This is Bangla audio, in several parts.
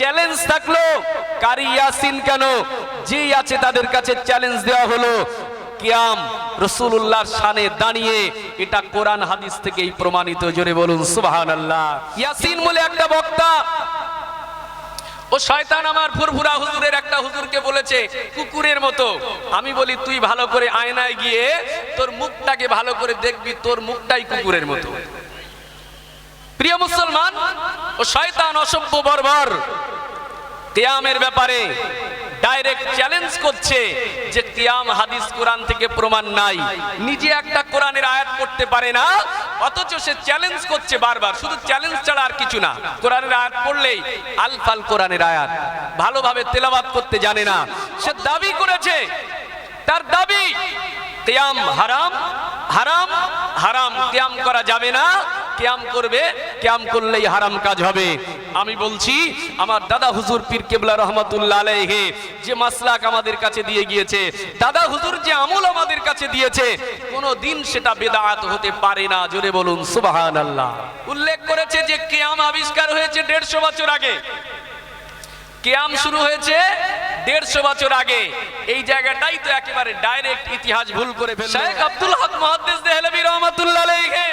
চ্যালেঞ্জ থাকল। কারি ইয়াসিন কেন? যে আছে তাদের কাছে চ্যালেঞ্জ দেওয়া হলো। কিয়াম রসুল্লাহর শানে দাঁড়িয়ে এটা কোরআন হাদিস থেকেই প্রমাণিত। জোরে বলুন, সুবহানাল্লাহ। ইয়াসিন বলে একটা বক্তা, ও শয়তান আমার ফুরফুরা হুজুরের একটা হুজুরকে বলেছে, কুকুরের মতো। আমি বলি, তুই ভালো করে আয়নায় গিয়ে তোর মুখটাকে ভালো করে দেখবি, তোর মুখটাই কুকুরের মতো। প্রিয় মুসলমান ও শয়তান অসভ্য বর্বর, কিয়ামের ব্যাপারে ডাইরেক্ট চ্যালেঞ্জ করছে যে কিয়াম হাদিস কোরআন থেকে প্রমাণ নাই। নিজে একটা কোরআনের আয়াত করতে পারে না, অথচ সে চ্যালেঞ্জ করছে বারবার। শুধু চ্যালেঞ্জ ছাড়া আর কিছু না, কোরআনের আয়াত পড়লেই আলফাল কোরআনের আয়াত। ভালোভাবে তেলাবাত করতে জানে না। সে দাবি করেছে, তার দাবি, কিয়াম হারাম হারাম হারাম, কিয়াম করা যাবে না। কিয়াম করবে, কিয়াম করলেই হারাম কাজ হবে। আমি বলছি, আমার দাদা হুজুর পীর কেবলা রহমতুল্লাহ আলাইহি, যে মাসলাক আমাদের কাছে দিয়ে গিয়েছে, দাদা হুজুর যে আমল আমাদের কাছে দিয়েছে কোনো দিন সেটা বেদাত হতে পারে না। জোরে বলুন সুবাহান আল্লাহ উল্লেখ করেছে যে কিয়াম আবিষ্কার হয়েছে দেড়শো বছর আগে। কেয়াম শুরু হয়েছে দেড়শো বছর আগে। এই জায়গাটাই তো একেবারে ডাইরেক্ট ইতিহাস ভুল করে শেখ আব্দুল হক মহাদ্দেশ দেহলবী রহমাতুল্লাহ আলাইহি।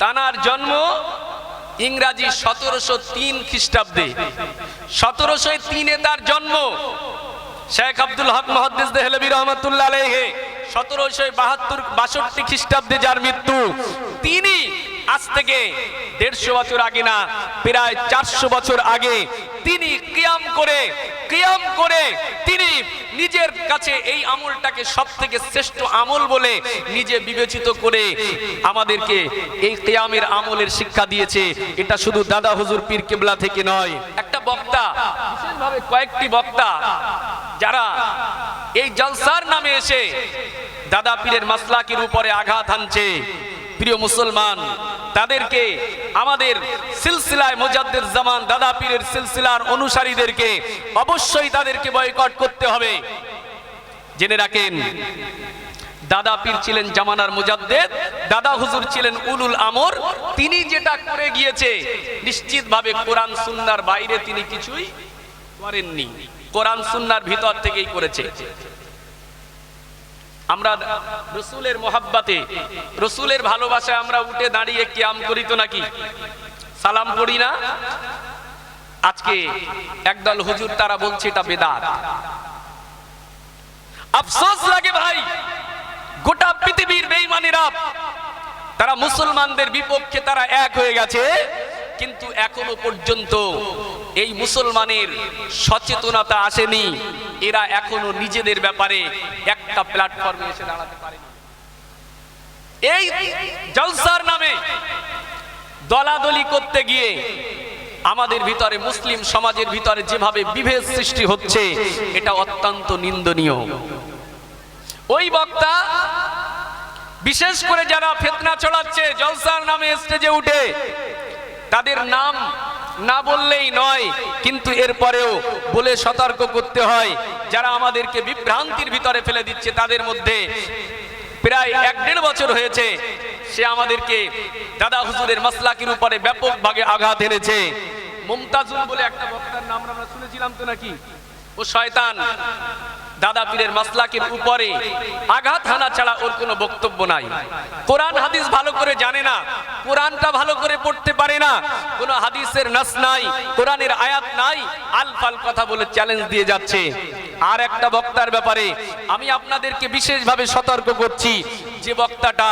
তানার জন্ম ইংরাজি সতেরোশো তিন খ্রিস্টাব্দে। সতেরোশো তিনে তার জন্ম। শেখ আব্দুল হক মহাদ্দেশ দেহলবি রহমতুল্লাহ আলাইহি। সতেরোশো বাহাত্তর, বাষট্টি খ্রিস্টাব্দে যার মৃত্যু, তিনি আজ থেকে দেড়শো বছর আগে না, প্রায় চারশো বছর আগে তিনি কিয়াম করে কিয়াম করে তিনি নিজের কাছে এই আমলটাকে সব থেকে শ্রেষ্ঠ আমল বলে নিজে বিবেচিত করে আমাদেরকে এই কিয়ামের আমলের শিক্ষা দিয়েছে। এটা শুধু দাদা হুজুর পীর কেবলা থেকে নয় বক্তা, বিশেষভাবে কয়েকটি বক্তা, যারা এই জলসার নামে এসে দাদা পীরের মাসলাকির উপরে আঘাত হানছে। প্রিয় মুসলমান, তাদেরকে আমাদের সিলসিলায় মুজাদ্দের জামান দাদা পীরের সিলসিলার অনুসারীদেরকে অবশ্যই তাদেরকে বয়কট করতে হবে। জেনে রাখেন দাদা পীর ছিলেন জামানার মুজাদ্দেদ, দাদা হুজুর ছিলেন উলুল আমর, তিনি যেটা করে গিয়েছে, নিশ্চিতভাবে কোরআন সুন্নার বাইরে তিনি কিছুই করেননি। কোরআন সুন্নার ভিতর থেকেই করেছে। আমরা রসুলের মোহাব্বাতে, রসুলের ভালোবাসায় আমরা উঠে দাঁড়িয়ে কিয়াম করি তো নাকি? সালাম পড়ি না? আজকে একদল হুজুর তারা বলছে, এটা বেদাত। আফসোস লাগে ভাই। গোটা পৃথিবীর বেঈমানেরা, তারা মুসলমানদের বিপক্ষে তারা এক হয়ে গেছে। কিন্তু এখনও পর্যন্ত এই মুসলমানের সচেতনতা আসেনি। এরা এখনও নিজেদের ব্যাপারে একটা প্ল্যাটফর্মে এসে দাঁড়াতে পারেনি। এই জলসার নামে দলাদলি করতে গিয়ে আমাদের ভিতরে মুসলিম সমাজের ভিতরে যেভাবে বিভেদ সৃষ্টি হচ্ছে, এটা অত্যন্ত নিন্দনীয়। ওই বক্তা, বিশেষ করে যারা ফেতনা চড়াচ্ছে জলসার নামে স্টেজে উঠে, তাদের নাম না বললেই নয়, কিন্তু এরপরেও বলে সতর্ক করতে হয়, যারা আমাদেরকে বিভ্রান্তির ভিতরে ফেলে দিচ্ছে, তাদের মধ্যে প্রায় এক দেড় বছর হয়েছে, সে আমাদেরকে দাদা হুজুরের মাসলাকির উপরে ব্যাপকভাবে আঘাত এনেছে। মুমতাজুল বলে একটা বক্তার নাম আমরা শুনেছিলাম তো নাকি? ও শয়তান। দাদা পীরের মাসলাকের উপরে আঘাত হানা ছাড়া ওর কোনো বক্তব্য নাই। কোরআন হাদিস ভালো করে জানে না, কোরআনটা ভালো করে পড়তে পারে না, কোনো হাদিসের নাস নাই, কোরআনের আয়াত নাই, আলফাল কথা বলে চ্যালেঞ্জ দিয়ে যাচ্ছে। আর একটা বক্তার ব্যাপারে আমি আপনাদেরকে বিশেষভাবে সতর্ক করছি, যে বক্তাটা,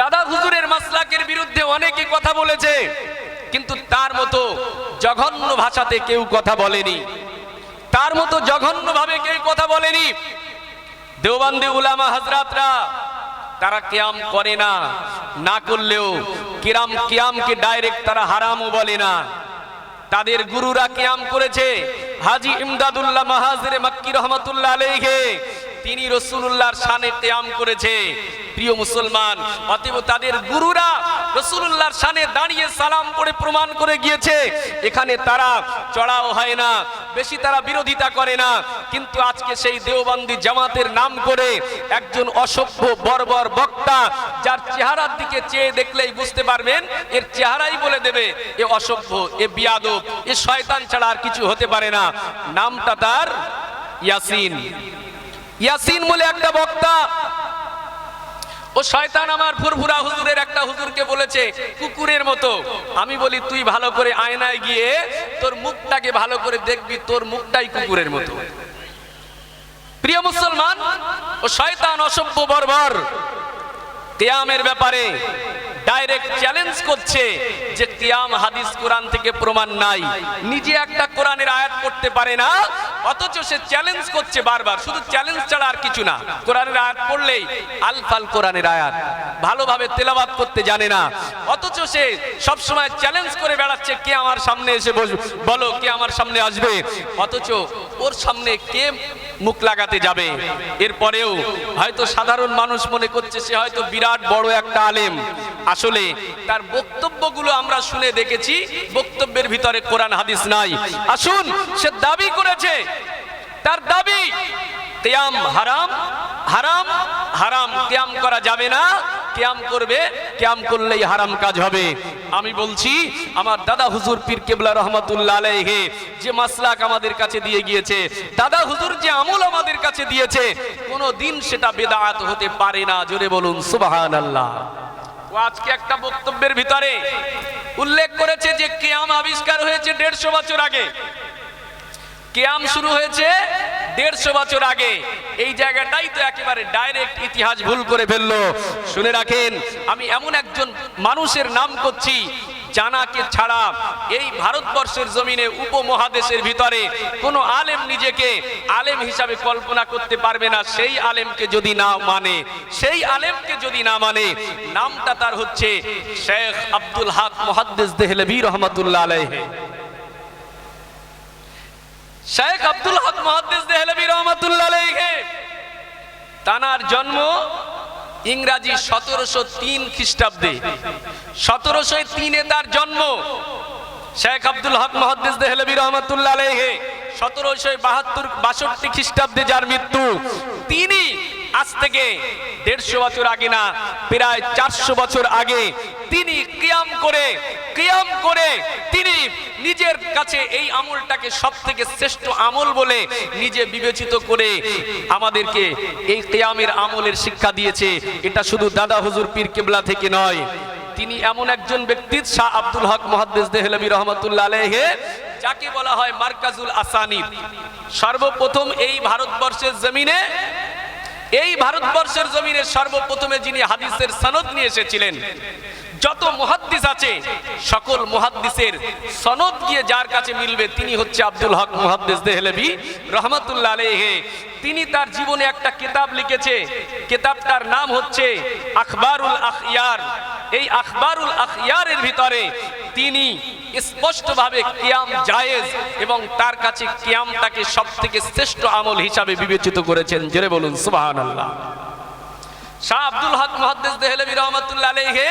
দাদা হুজুরের মাসলাকের বিরুদ্ধে অনেকে কথা বলেছে, কিন্তু তার মতো জঘন্য ভাষাতে কেউ কথা বলেনি। তার মতো জঘন্য ভাবে কেউ কথা বলেনি। দেওবান্দি উলামা হাজরাতরা তারা কিয়াম করে না না করলেও কিরাম কিয়ামকে ডাইরেক্ট তারা হারামও বলে না। তাদের গুরুরা কিয়াম করেছে, হাজি ইমদাদুল্লাহ মাহাজিরে মাক্কি রহমতুল্লাহ আলাইহি, তিনি রসুল্লাহর শানে কিয়াম করেছে। প্রিয় মুসলমান, অতএব তাদের গুরুরা রসুল্লাহর সানে দাঁড়িয়ে সালাম করে প্রমাণ করে গিয়েছে, এখানে তারা চড়াও হয় না, বেশি তারা বিরোধিতা করে না, কিন্তু আজকে সেই দেওবন্দি জামাতের নাম করে একজন অসভ্য, বর্বর বক্তা, যার চেহারার দিকে চেয়ে দেখলেই বুঝতে পারবেন, এর চেহারাই বলে দেবে, এ অসভ্য, এ বিয়াদব, এ শয়তান ছাড়া আর কিছু হতে পারে না। নামটা তার ইয়াসিন। ইয়াসিন বলে একটা বক্তা ও শয়তান আমার ফুরফুরা হুজুরের একটা হুজুরকে বলেছে, কুকুরের মতো। আমি বলি, তুই ভালো করে আয়নায় গিয়ে তোর মুখটাকে ভালো করে দেখবি, তোর মুখটাই কুকুরের মতো। প্রিয় মুসলমান, ও শয়তান অসভ্য বর্বর। কিয়ামের ব্যাপারে ডাইরেক্ট চ্যালেঞ্জ করছে যে কিয়াম হাদিস কোরআন থেকে প্রমাণ নাই। নিজে একটা কোরআনের আয়াত করতে পারে না অথচ সে চ্যালেঞ্জ করছে বারবার। শুধু চ্যালেঞ্জ ছাড়া আর কিছু না। কোরআনের আয়াত পড়লেই আলফাল কোরআনের আয়াত। ভালোভাবে তেলাবাত করতে জানে না। অথচ সে সবসময় চ্যালেঞ্জ করে বেড়াচ্ছে, কে আমার সামনে এসে বস- বলো, কে আমার সামনে আসবে? অথচ ওর সামনে কে মুখ লাগাতে যাবে? এরপরেও হয়তো সাধারণ মানুষ মনে করছে, সে হয়তো বিরাট বড় একটা আলেম। আসলে তার বক্তব্যগুলো আমরা শুনে দেখেছি, বক্তব্যের ভিতরে কোরআন হাদিস নাই। আসুন, সে দাবি করেছে তার দাবি, কেয়াম হারাম হারাম হারাম, কেয়াম করা যাবে না, কেয়াম করবে, কেয়াম করলেই হারাম কাজ হবে। আমি বলছি, আমার দাদা হুজুর পীর কেবলা রহমতুল্লাহ আলাইহে যে মাসলাক আমাদের কাছে দিয়ে গিয়েছে, দাদা হুজুর যে আমল আমাদের কাছে দিয়েছে কোনো দিন সেটা বেদাত হতে পারে না। জোরে বলুন, সুবহানাল্লাহ। ও আজকে একটা বক্তব্যের ভিতরে উল্লেখ করেছে যে কেয়াম আবিষ্কার হয়েছে দেড়শো বছর আগে। কেয়াম শুরু হয়েছে দেড়শো বছর আগে। এই জায়গাটাই তো একেবারে ডাইরেক্ট ইতিহাস ভুল করে ফেলল। শুনে রাখেন, আমি এমন একজন মানুষের নাম করছি, জানাকে ছাড়া এই ভারতবর্ষের জমিনে উপমহাদেশের ভিতরে কোনো আলেম নিজেকে আলেম হিসাবে কল্পনা করতে পারবে না। সেই আলেমকে যদি না মানে সেই আলেমকে যদি না মানে নামটা তার হচ্ছে শেখ আব্দুল হক মুহাদ্দিস দেহলভী রহমতুল্লাহ আলাইহি। শেখ আব্দুল হক মহাদ্দেশ দেহলবী রহমতুল্লাহ তানার জন্ম ইংরাজি সতেরোশো তিন খ্রিস্টাব্দে। সতেরোশো তিনে তার জন্ম শেখ আব্দুল হক মহাদ্দেশ দেহলবী রহমাতুল্লাহ আলাইহি। সতেরোশো বাহাত্তর, বাষট্টি খ্রিস্টাব্দে যার মৃত্যু, তিনি আজ থেকে দেড়শো বছর আগে না, প্রায় চারশো বছর আগে তিনি কিয়াম করে কিয়াম করে তিনি নিজের কাছে এই আমলটাকে সব থেকে শ্রেষ্ঠ আমল বলে নিজে বিবেচিত করে আমাদেরকে এই কিয়ামের আমলের শিক্ষা দিয়েছে। এটা শুধু দাদা হুজুর পীর কেবলা থেকে নয়, তিনি এমন একজন ব্যক্তি, শাহ আব্দুল হক মহাদ্দেশ দেহলবী রহমতুল্লাহ আলাইহি যাকে বলা হয় মার্কাজুল আসানি। সর্বপ্রথম এই ভারতবর্ষের জমিনে, এই ভারতবর্ষের জমিনে সর্বপ্রথমে যিনি হাদিসের সনদ নিয়ে এসেছিলেন যত মুহাদ্দিস আছে, সকল মুহাদ্দিসের সনদ গিয়ে যার কাছে মিলবে তিনি হচ্ছে আব্দুল হক মুহাদ্দিস দেহলভি রহমতুল্লাহ আলাইহি। তিনি তার জীবনে একটা কিতাব লিখেছে, কিতাবটার নাম হচ্ছে আখবারুল আখিয়ার এই আখবারুল আখিয়ারের ভিতরে তিনি স্পষ্টভাবে কিয়াম জায়েজ এবং তার কাছে কিয়ামটাকে সব থেকে শ্রেষ্ঠ আমল হিসাবে বিবেচিত করেছেন। জেরে বলুন, সুবহানাল্লাহ। শাহ আব্দুল হক মুহাদ্দিস দেহলভী রহমাতুল্লাহ আলাইহি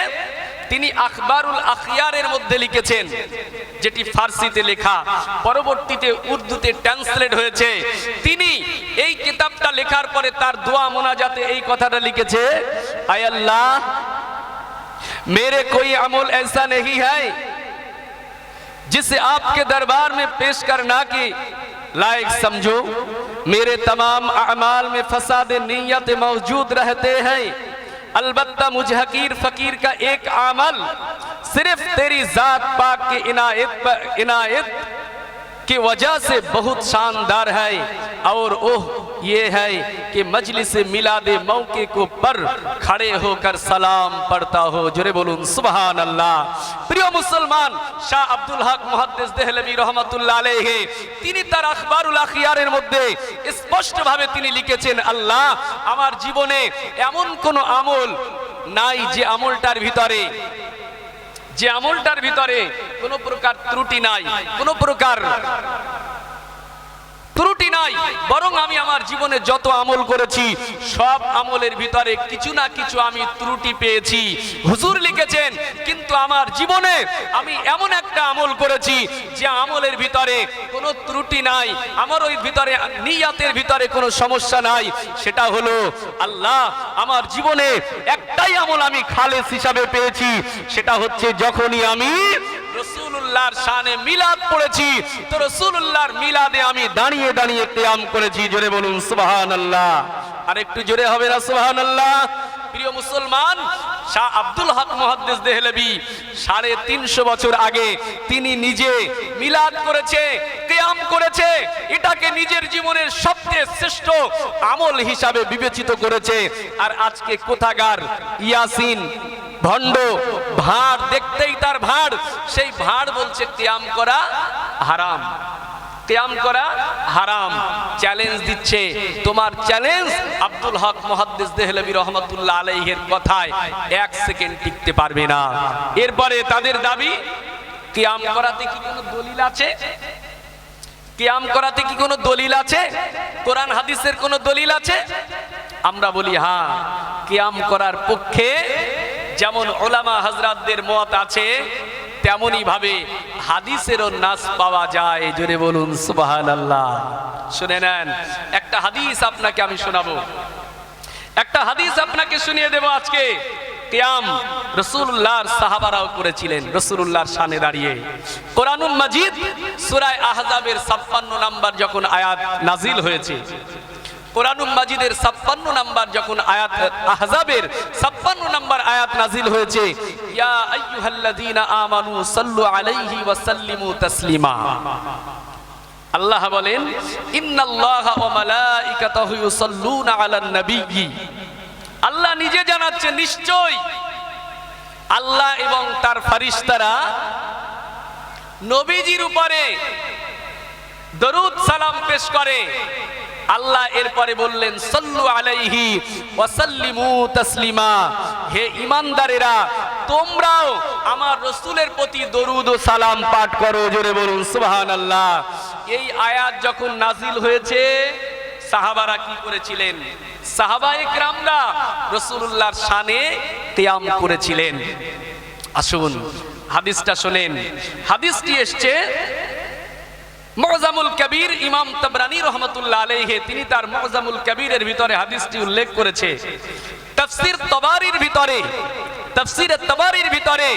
তিনি আখবারুল আখিয়ারের মধ্যে লিখেছেন যেটি ফার্সিতে লেখা পরবর্তীতে উর্দুতে ট্রান্সলেট হয়েছে তিনি এই কিতাবটা লেখার পরে তার দোয়া মোনাজাতে এই কথাটা লিখেছে আয় আল্লাহ मेरे कोई अमल ऐसा नहीं है जिसे आपके दरबार में पेश करना की लायक समझो मेरे तमाम अमाल में फसाद नीयत मौजूद रहते हैं अलबत्ता मुझे हकीर फकीर का एक आमल, सिर्फ़ तेरी जात पाक की इनायत पर इनायत کی وجہ سے بہت شاندار ہے اور اوہ یہ ہے کہ مجلس ملاد موقع کو پر کھڑے ہو کر سلام پڑھتا ہو جرے بولون سبحان اللہ প্রিয় মুসলমান শাহ আব্দুল হক মুহাদ্দিস দেহলভী রহমাতুল্লাহ আলাইহি তিনি তার আখবারুল আখিয়ারের মধ্যে স্পষ্টভাবে তিনি লিখেছেন, আল্লাহ, আমার জীবনে এমন কোন আমল নাই যে আমলটার ভিতরে যে আমলটার ভিতরে কোনো প্রকার ত্রুটি নাই কোনো প্রকার নাই বরং আমি আমার জীবনে যত আমল করেছি, সব আমলের ভিতরে কিছু না কিছু আমি ত্রুটি পেয়েছি। হুজুর লিখেছেন, কিন্তু আমার জীবনে আমি এমন একটা আমল করেছি, যে আমলের ভিতরে কোনো ত্রুটি নাই, আমার ওই ভিতরে নিয়াতের ভিতরে কোনো সমস্যা নাই। সেটা হলো, আল্লাহ আমার জীবনে একটাই আমল আমি খালেস হিসাবে পেয়েছি, সেটা হচ্ছে যখনই আমি রসুল্লাহর শানে মিলাদ পড়েছি। তো রসুল্লাহর মিলাদে আমি দাঁড়িয়ে দাঁড়িয়ে কিয়াম করেছি। জোরে বলুন সুবহান আল্লাহ আর একটু জোরে হবে না সুবহান আল্লাহ প্রিয় মুসলমান, শাহ আব্দুল হক মহাদ্দেস দেহলবি সাড়ে তিনশো বছর আগে তিনি নিজে মিলাদ করেছে কেয়াম করেছে, এটাকে নিজের জীবনের সবচেয়ে শ্রেষ্ঠ আমল হিসাবে বিবেচিত করেছে। আর আজকে কোথাকার ইয়াসিন ভণ্ড ভাঁড় দেখতেই তার ভাঁড় সেই ভাঁড় বলছে কেয়াম করা হারাম। কেয়াম করা হারাম। চ্যালেঞ্জ দিচ্ছে। তোমার চ্যালেঞ্জ আব্দুল হক আলাইহের কথায় এক সেকেন্ড পারবে না। এরপরে তাদের দাবি কেয়াম করাতে কি কোনো দলিল আছে? কেয়াম করাতে কি কোনো দলিল আছে? কোরআন হাদিসের কোনো দলিল আছে? আমরা বলি হ্যাঁ কেয়াম করার পক্ষে যেমন ওলামা হাজরাতদের মত আছে, তেমনি ভাবে হাদিসেরও নাস পাওয়া যায়। জোরে বলুন সুবাহান আল্লাহ শুনে নেন, একটা হাদিস আপনাকে আমি শোনাবো। একটা হাদিস আপনাকে শুনিয়ে দেব আজকে। কিয়াম রসুল্লাহর সাহাবারাও করেছিলেন রসুল্লাহর সামনে দাঁড়িয়ে। কোরআনুল মাজিদ সুরায় আহজাবের ছাপ্পান্ন নাম্বার যখন আয়াত নাজিল হয়েছে কোরআনুল মাজিদের ছাপ্পান্ন নাম্বার যখন আয়াত আহজাবের ছাপ্পান্ন নাম্বার আয়াত নাজিল হয়েছে, ইয়া আইয়ুহাল্লাযীনা আমানু সাল্লু আলাইহি ওয়া সাল্লিমু তাসলিমা। আল্লাহ বলেন, ইন্নাল্লাহা ওয়া মালাইকাতাহু ইউসাল্লুনা আলান নাবিয়্যি আল্লাহ নিজে জানাচ্ছে নিশ্চয় আল্লাহ এবং তার ফারিস্তারা নবীজির উপরে দরুদ সালাম পেশ করে। আল্লাহ এরপরে বললেন, সল্লু আলাইহি ওয়াসাল্লিমু তাসলিমা। হে ইমানদারেরা, তোমরাও আমার রসুলের প্রতি দরুদ ও সালাম পাঠ করো, জোরে বলুন, সুবহানাল্লাহ। এই আয়াত যখন নাজিল হয়েছে, সাহাবারা কি করেছিলেন? সাহাবা একরামরা রসুল্লাহর শানে কিয়াম করেছিলেন। আসুন, হাদিসটা শোনেন। হাদিসটি এসছে মজামুল কবির ইমাম তবরানী রহমতুল্লাহ আলহে তিনি তার মজামুল কবিরের ভিতরে হাদিসটি উল্লেখ করেছে। তফসির তবারির ভিতরে, তফসির তবারির ভিতরে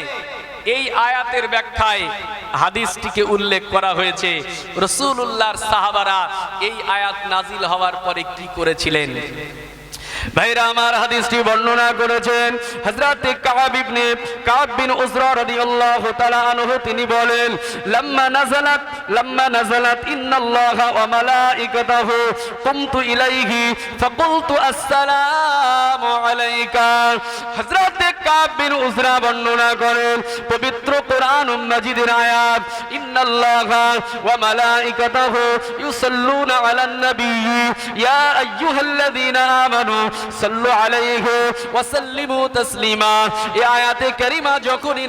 এই আয়াতের ব্যাখ্যায় হাদিসটিকে উল্লেখ করা হয়েছে। রসুল্লাহর সাহাবারা এই আয়াত নাজিল হওয়ার পরে কি করেছিলেন? ভাইরা আমার হাদিসটি বর্ণনা করেছেন। হযরত কাব ইবনে, কাব বিন উজরা রাদিয়াল্লাহু তাআলা আনহু, তিনি বলেন, লাম্মা নাযালাত লাম্মা নাযালাত, ইন্নাল্লাহা ওয়া মালাইকাতাহু কুমতু ইলাইহি ফাকুলতু আসসালামু আলাইকা। হযরত কাব বিন উজরা বর্ণনা করেন, পবিত্র কোরআন মাজিদের আয়াত, ইন্নাল্লাহা ওয়া মালাইকাতাহু ইউসাল্লুনা আলান নবী ইয়া আইয়ুহাল্লাযীনা আমানু সাল্লু আলাইহি ওয়া সাল্লিমু তাসলিমা। এই আয়াতে কারিমা যখনই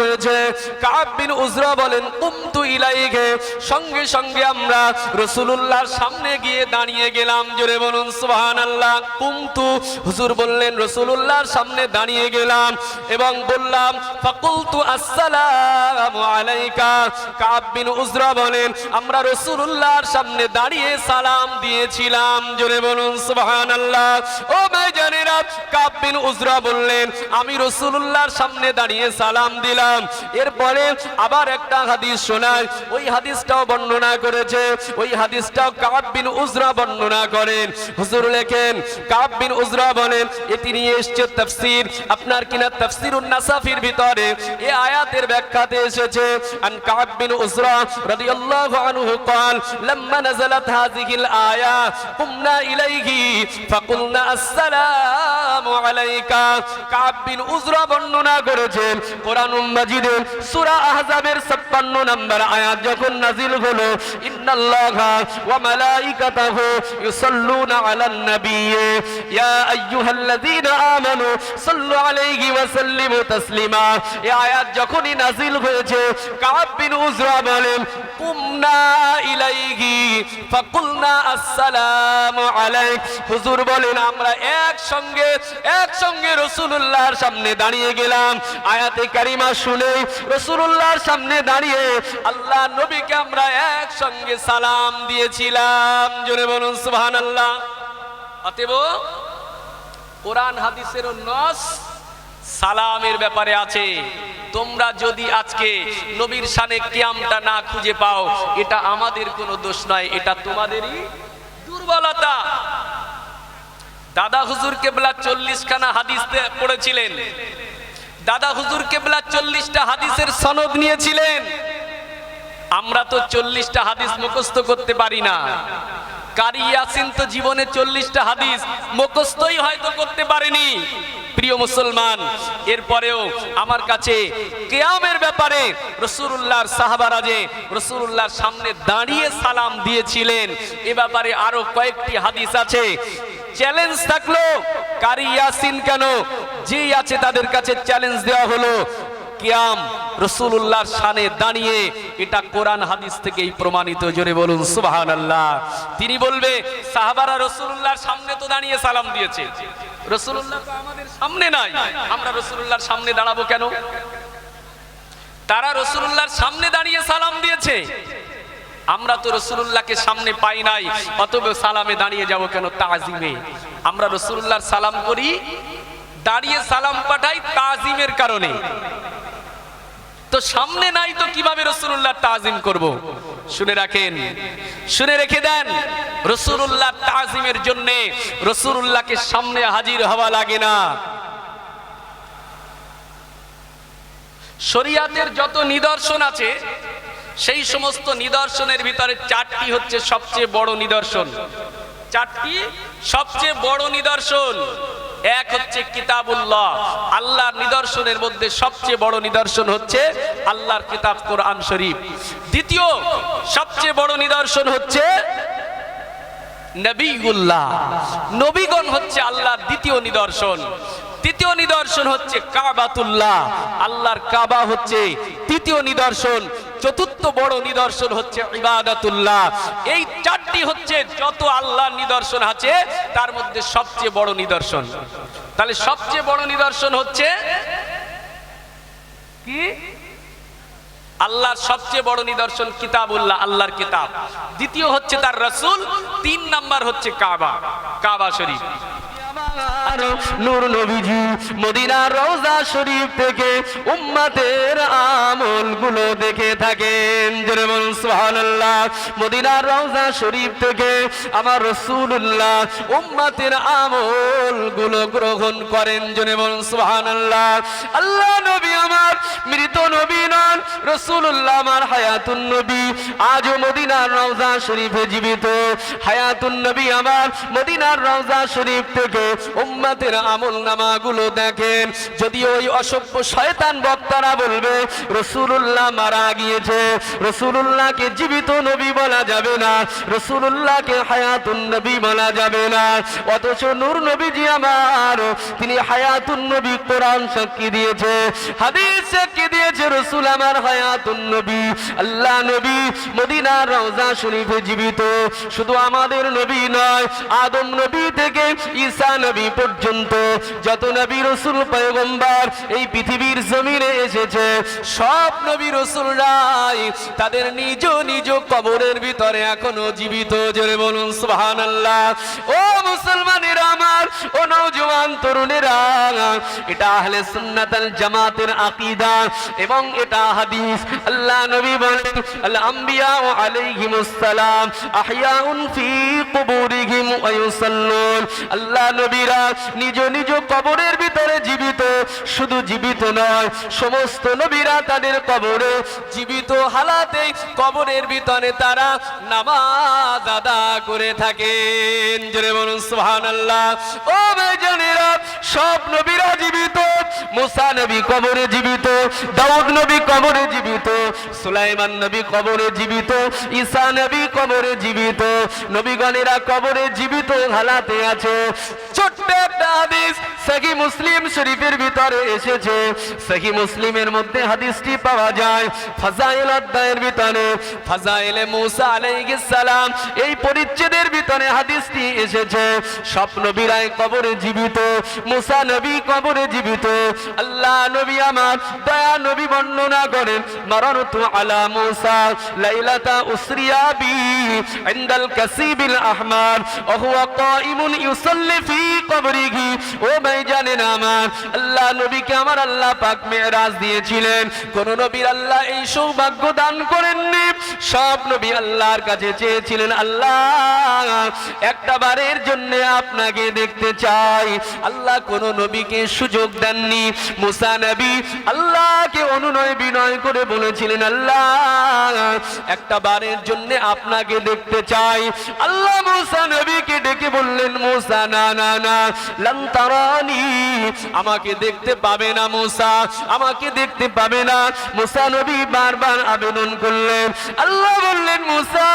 হয়েছে, কাব বিন বলেন, কুমতু ইলাইহি। সঙ্গে সঙ্গে আমরা রাসূলুল্লাহর সামনে গিয়ে দাঁড়িয়ে গেলাম। জোরে বলুন, সুবহানাল্লাহ। কুমতু, হুজুর বললেন, রাসূলুল্লাহর সামনে দাঁড়িয়ে গেলাম এবং বললাম, ফাকুলতু আসসালামু আলাইকা। কাব বিন বলেন, আমরা রাসূলুল্লাহর সামনে দাঁড়িয়ে সালাম দিয়েছিলাম। জোরে বলুন, সুবহানাল্লাহ। ও ভাইজানেরা কাব বিন উজরা বললেন আমি রাসূলুল্লাহর সামনে দাঁড়িয়ে সালাম দিলাম এরপরে আবার একটা হাদিস শোনায় ওই হাদিসটাও বর্ণনা করেছে ওই হাদিসটাও কাব বিন উজরা বর্ণনা করেন হুজুর লেখেন কাব বিন উজরা বলেন এটি নিয়ে এসছে তাফসীর আপনার কিনা তাফসীরুন নাসাফির ভিতরে এই আয়াতের ব্যাখ্যাতে এসেছে আন কাব বিন উজরা রাদিয়াল্লাহু আনহু قال لما نزلت هذه الآية قمنا إليه فقلنا আসসালামু আলাইকা। কাব বিন বর্ণনা করেছেন মাজিদে সূরা আহজাবের 56 নম্বর আয়াত যখন হলো, ইন্নাল্লাহা ওয়া মালাইকাতাহু ইউসাল্লুনা আলান নবী ইয়া আইয়ুহাল্লাযীনা আমানু সাল্লু আলাইহি ওয়া সাল্লিমু তাসলিমা। এই আয়াত যখনই নাজিল হয়েছে, কাব বিন উজরা বলেন, কুমনা ইলাইহি, ফাকুলনা আসসালামু আলাইক। হুজুর বলেন, আমরা একসঙ্গে একসঙ্গে রসুল্লাহর সামনে দাঁড়িয়ে গেলাম। আয়াতে কারিমা শুনে রসুল্লাহর সামনে দাঁড়িয়ে আল্লাহ নবীকে আমরা একসঙ্গে সালাম দিয়েছিলাম। জোরে বলুন, সুবহানাল্লাহ। অতএব কোরআন হাদিসের নস সালামের ব্যাপারে আছে। তোমরা যদি আজকে নবীর শানে কিয়ামটা না খুঁজে পাও, এটা আমাদের কোনো দোষ নয়, এটা তোমাদেরই দুর্বলতা। দাদা হুজুর কেবলা চল্লিশ খানা হাদিস পড়েছিলেন। দাদা হুজুর কেবলা চল্লিশটা হাদিসের সনদ নিয়েছিলেন। আমরা তো চল্লিশটা হাদিস মুখস্থ করতে পারি না। কারি ইয়াসিন তো জীবনে চল্লিশটা হাদিস মুখস্থই হয়তো করতে পারেনি। প্রিয় মুসলমান, এরপরেও আমার কাছে কেয়ামের ব্যাপারে রসুল্লাহর সাহাবারা যে রসুল্লাহর সামনে দাঁড়িয়ে সালাম দিয়েছিলেন, এ ব্যাপারে আরও কয়েকটি হাদিস আছে। চ্যালেঞ্জ থাকল কারি ইয়াসিন কেন? যে আছে তাদের কাছে চ্যালেঞ্জ দেওয়া হলো। কিয়াম রসুল্লাহর শানে দাঁড়িয়ে এটা কোরআন হাদিস থেকেই প্রমাণিত। জোরে বলুন সুবাহান আল্লাহ তিনি বলবে, সাহাবারা রসুল্লাহর সামনে তো দাঁড়িয়ে সালাম দিয়েছে। রসুল্লাহ আমাদের সামনে নাই। আমরা রসুল্লাহর সামনে দাঁড়াবো কেন? তারা রসুল্লাহর সামনে দাঁড়িয়ে সালাম দিয়েছে। আমরা তো রসুল্লাহকে সামনে পাই নাই, অতএব সালামে দাঁড়িয়ে যাব কেন? তাজিমে। আমরা রসুল্লাহর সালাম করি, দাঁড়িয়ে সালাম পাঠাই তাজিমের কারণে। তো সামনে নাই তো কীভাবে রসুল্লাহ তাজিম করব? শুনে রাখেন। শুনে রেখে দেন, রসুল্লাহ তাজিমের জন্য রসুল্লাহকে সামনে হাজির হওয়া লাগে না। শরিয়াতের যত নিদর্শন আছে, সেই সমস্ত নিদর্শনের ভিতরে চারটি হচ্ছে সবচেয়ে বড় নিদর্শন। চারটি সবচেয়ে বড় নিদর্শন। এক হচ্ছে কিতাবুল্লাহ। আল্লাহর নিদর্শনের মধ্যে সবচেয়ে বড় নিদর্শন হচ্ছে আল্লাহর কিতাব কোরআন শরীফ। দ্বিতীয়, সবচেয়ে বড় নিদর্শন হচ্ছে নবীগুল্লাহ নবীগণ হচ্ছে আল্লাহর দ্বিতীয় নিদর্শন। তৃতীয় নিদর্শন হচ্ছে কাবাতুল্লাহ। আল্লাহর কাবা হচ্ছে তৃতীয় নিদর্শন। চতুর্থ বড় নিদর্শন হচ্ছে ইবাদাতুল্লাহ। এই চারটি হচ্ছে যত আল্লাহর নিদর্শন আছে, তার মধ্যে সবচেয়ে বড় নিদর্শন। তাহলে সবচেয়ে বড় নিদর্শন হচ্ছে কি? আল্লাহর সবচেয়ে বড় নিদর্শন কিতাবুল্লাহ, আল্লাহর কিতাব। দ্বিতীয় হচ্ছে তার রসুল, তিন নাম্বার হচ্ছে কাবা কাবা শরীফ। আর নূর নবীজি মদিনার রওজা শরীফ থেকে উম্মাতের আমলগুলো দেখে থাকেন। বলুন, সুবহানাল্লাহ। মদিনার রওজা শরীফ থেকে আমার রাসূলুল্লাহ উম্মাতের আমলগুলো গ্রহণ করেন। বলুন, সুবহানাল্লাহ। আল্লাহ নবী আমার মৃত নবী নন, রাসূলুল্লাহ আমার হায়াতুন নবী। আজও মদিনার রওজা শরীফে জীবিত। হায়াতুন নবী আমার মদিনার রওজা শরীফ থেকে উম্মাতের আমল নামাগুলো দেখেন। যদি ওই অসভ্য শয়তান বক্তারা বলবে রসুল্লাহ মারা গিয়েছে। রসুল্লাহকে জীবিত নবী বলা যাবে না। রসুল্লাহকে হায়াতুন নবী বলা যাবে না। অথচ নূর নবীজি আমার, তিনি হায়াতুন নবী কোরআন সাক্ষী দিয়েছে, হাদিস সাক্ষী দিয়েছে, রসুল আমার হায়াতুন নবী। আল্লাহ নবী মদিনার রওজা শরীফে জীবিত। শুধু আমাদের নবী নয়, আদম নবী থেকে ঈসা নবী পর্যন্ত, যত নবী রসুল পয়গম্বর এই পৃথিবীর জমিনে এসেছে, সব নবী রসুলরাই তাদের নিজ নিজ কবরের ভিতরে এখনও জীবিত। জোরে বলুন, সুবহানাল্লাহ। ও মুসলমানেরা আমার, ও নওজোয়ান তরুণেরা, এটা আহলে সুন্নাতাল জামাতের আকীদা এবং এটা হাদিস। আল্লাহ নবী বলেন, আল আম্বিয়া ও আলাইহিমুস সালাম আহইয়াউন ফি কুবুরিহিম ওয়া ইউসাল্লুন। আল্লাহ নবীরা নিজ নিজ কবরের ভিতরে জীবিত। শুধু জীবিত নয়, সমস্ত নবীরা তাদের কবরে জীবিত হালাতে কবরের ভিতরে তারা নামাজ আদা করে থাকেন। জোরে বলুন, সুবহানাল্লাহ। ও ভাইজানেরা সব নবীরা জীবিত, মুসা নবী কবরে জীবিত, দাউদ নবী কবরে জীবিত, সুলাইমান নবী কবরে জীবিত, ঈসা নবী কবরে জীবিত, নবীগণেরা কবরে জীবিত হালাতে আছে। ছোট্ট একটা হাদিস। সহি মুসলিম শরীফের ভিতরে এসেছে। সহি মুসলিমের মধ্যে হাদিসটি পাওয়া যায় ফাজাইল অধ্যায়ের ভিতরে। ফাজাইলে মুসা আলাইহিস সালাম এই পরিচ্ছেদের ভিতরে হাদিসটি এসেছে। স্বপ্ন বিরায় কবরে জীবিত, মুসা নবী কবরে জীবিত। আল্লাহ নবী আমার দয়া নবী বর্ণনা করেন মারারতু আলা মুসা লাইলাতা উসরিয়া বি ইনদাল কাসিবিল আহমার ওয়া কাইমুন ইউসাল্লি ফি কবরিহি ও ভাই জানেন আমার, আল্লাহ নবীকে আমার আল্লাহ পাক মেরাজ দিয়েছিলেন। কোন নবীর আল্লাহ এই সৌভাগ্য দান করেননি। সব নবী আল্লাহর কাছে চেয়েছিলেন, আল্লাহ, একটা বারের জন্য আপনাকে দেখতে চাই। আল্লাহ কোন নবীকে সুযোগ দেননি। মুসা নবী আল্লাহকে অনুনয় বিনয় করে বলেছিলেন, আল্লাহ, একটা বারের জন্য আপনাকে দেখতে চাই। আল্লাহ মুসা নবীকে ডেকে বললেন, মুসা, না না না লন্তারানি আমাকে দেখতে পাবে না মুসা, আমাকে দেখতে পাবে না। মুসা নবী বারবার আবেদন করলেন। আল্লাহ বললেন, মুসা,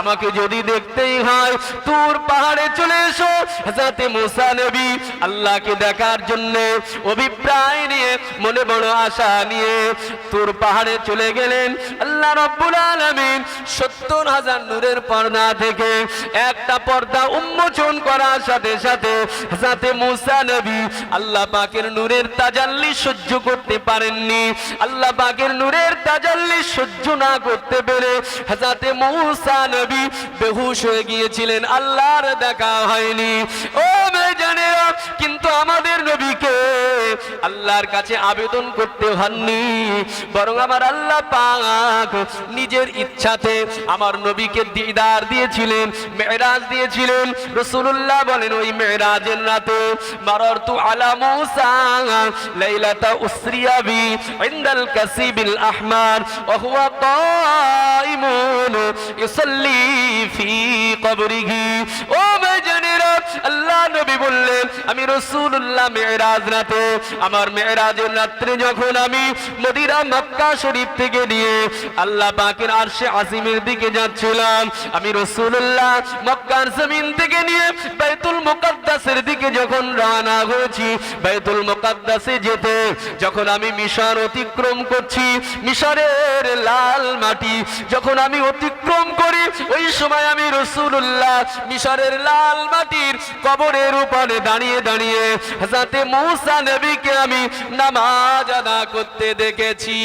আমাকে যদি দেখতেই হয়, তোর পাহাড়ে চলে এসো। যাতে মুসা নবী আল্লাহকে দেখার জন্য অভিপ্রায় নিয়ে, মনে বড় আশা নিয়ে তোর পাহাড়ে চলে গেলেন। আল্লাহ রব্বুল আলামিন সত্তর হাজার নূরের পর্দা থেকে একটা পর্দা উন্মোচন করার সাথে সাথে যাতে মুসা নবী আল্লাহ পাকের নূরের তাজাল্লি সহ্য করতে পারেননি। আল্লাহ পাকের নূরের তাজাল্লি সহ্য না করতে পেরে মুসা নবী বেহুশ হয়ে গিয়েছিলেন। আল্লাহর দেখা হয়নি। ও কিন্তু আমাদের নবীকে আল্লাহর কাছে আবেদন করতে হননি। বরং আমার আল্লাহ পাক নিজের ইচ্ছাতে আমার নবীকে দিদার দিয়েছিলেন মেরাজ দিয়েছিলেন রসুল্লাহ বলেন, ওই মেরাজের রাতে মাররতু আলা মুসা, লাইলাতা উসরিয়া বি ইনদাল কাসিবিল আহমার ওয়া হুয়া কাইমুন ইউসাল্লি ফি কবরিহি। ও ভাইজানেরা আল্লাহ নবী বললেন, আমি রসুল্লাহ মেরাজ রাতে, আমার মেরাজের রাত্রে যখন আমি মদিরা মক্কা শরীফ থেকে নিয়ে আল্লাহ পাকের আরশে আজিমের দিকে যাচ্ছিলাম, আমি রসুল্লাহ মক্কার জমিন থেকে নিয়ে বাইতুল মুকাদ্দাসের দিকে যখন রওনা হয়েছি বাইতুল মুকাদ্দাসে যেতে যখন আমি মিশর অতিক্রম করছি, মিশরের লাল মাটি যখন আমি অতিক্রম করি, ওই সময় আমি রসুল্লাহ মিশরের লাল মাটির কবরের উপরে দাঁড়িয়ে দাঁড়িয়ে যাতে মূসা নবীকে আমি নামাজ আদা করতে দেখেছি।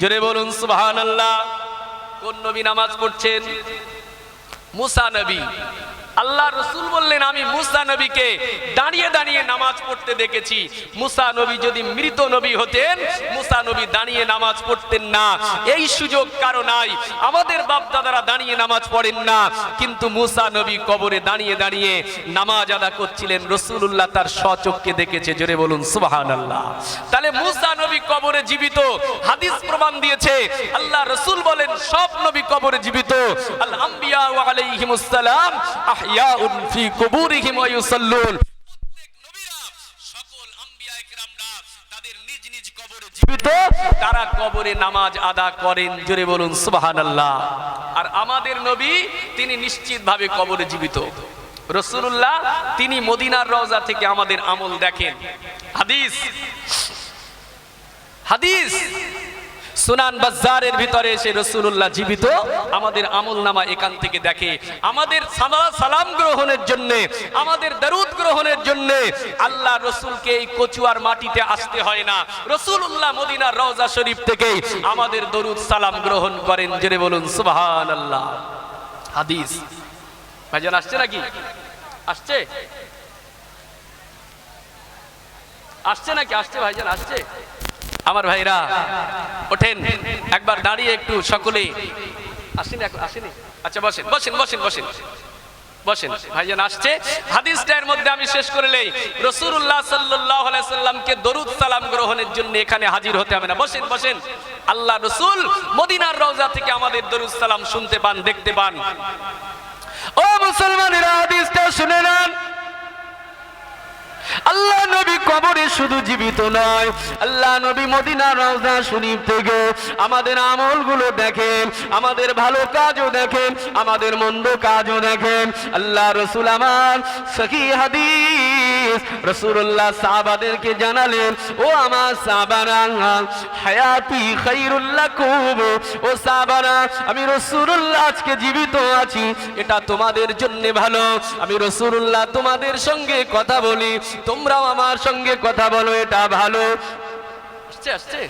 জোরে বলুন, সুবহানাল্লাহ। কোন নবী নামাজ পড়ছেন? মুসা নবী। আল্লাহ রসুল বললেন, আমি মুসা নবীকে দাঁড়িয়ে দাঁড়িয়ে নামাজ পড়তে দেখেছি। মুসা নবী যদি মৃত নবী হতেন, মুসা নবী দাঁড়িয়ে নামাজ পড়তেন না। এই সুযোগ কারও নাই। আমাদের বাপ দাদারা দাঁড়িয়ে নামাজ পড়েন না। কিন্তু মুসা নবী কবরে দাঁড়িয়ে দাঁড়িয়ে নামাজ আদা করছিলেন। রসুল্লাহ তার স্বচক্ষে দেখেছে। জোরে বলুন সুবাহান আল্লাহ তাহলে মুসা নবী কবরে জীবিত। হাদিস প্রমাণ দিয়েছে। আল্লাহ রসুল বলেন, সব নবী কবরে জীবিত। আল আম্বিয়া ওয়া আলাইহিমুস সালাম আহইয়াউন ফি কুবুরিহিম ওয়া ইউসাল্লুন। প্রত্যেক নবীরা সকল আম্বিয়া ইকরামরা তাদের নিজ নিজ কবরে জীবিত। তারা কবরে নামাজ আদা করেন জোরে বলুন সুবহানাল্লাহ। আর আমাদের নবী তিনি নিশ্চিতভাবে কবরে জীবিত। রসুল্লাহ তিনি মদিনার রওজা থেকে আমাদের আমল দেখেন। হাদিস। হাদিস। সুনান বাজারের ভিতরে এসে রসুল্লাহ জীবিত। আমাদের আমল নামা এখান থেকে দেখে, আমাদের সালা- সালাম গ্রহণের জন্য, আমাদের দরুদ গ্রহণের জন্য আল্লাহ রসুলকে এই কচুয়ার মাটিতে আসতে হয় না। রসুল্লাহ মদিনার রওজা শরীফ থেকেই আমাদের দরুদ সালাম গ্রহণ করেন। জেনে বলুন সুবহান আল্লাহ হাদিস। ভাইজান, আসছে নাকি? আসছে? আসছে নাকি? আসছে ভাইজান, আসছে? আমার ভাইরা, ওঠেন, একবার দাঁড়িয়ে একটু সকলে। আসেনি আসেনি? আচ্ছা বসেন বসেন বসেন বসেন। বসেন, ভাইজান আসছে। হাদিসটার মধ্যে আমি শেষ করে নেই। রসুল্লাহ সাল্লাহ সাল্লামকে দরুদ সালাম গ্রহণের জন্য এখানে হাজির হতে হবে না। বসেন বসেন। আল্লাহ রসুল মদিনার রওজা থেকে আমাদের দরুদ সালাম শুনতে পান, দেখতে পান। ও মুসলমানেরা, হাদিসটা শুনে নেন। আল্লাহ নবী কবরে শুধু জীবিত নয়। আল্লাহ নবী মদিনা রওজা শরীফ থেকে আমাদের আমলগুলো দেখেন, আমাদের ভালো কাজও দেখেন, আমাদের মন্দ কাজও দেখেন। আল্লাহ রসুল আমার সখি হাদিস। রসুল্লাহ সাহাবাদেরকে জানালেন, ও আমার সাহাবারা, হায়াতি খাইরুল্লাহ কুব ও সাহাবারা, আমি রসুল্লাহ আজকে জীবিত আছি, এটা তোমাদের জন্য ভালো। আমি রসুল্লাহ তোমাদের সঙ্গে কথা বলি, তোমরাও আমার সঙ্গে কথা বলো, এটা ভালো। আসছে আসছে।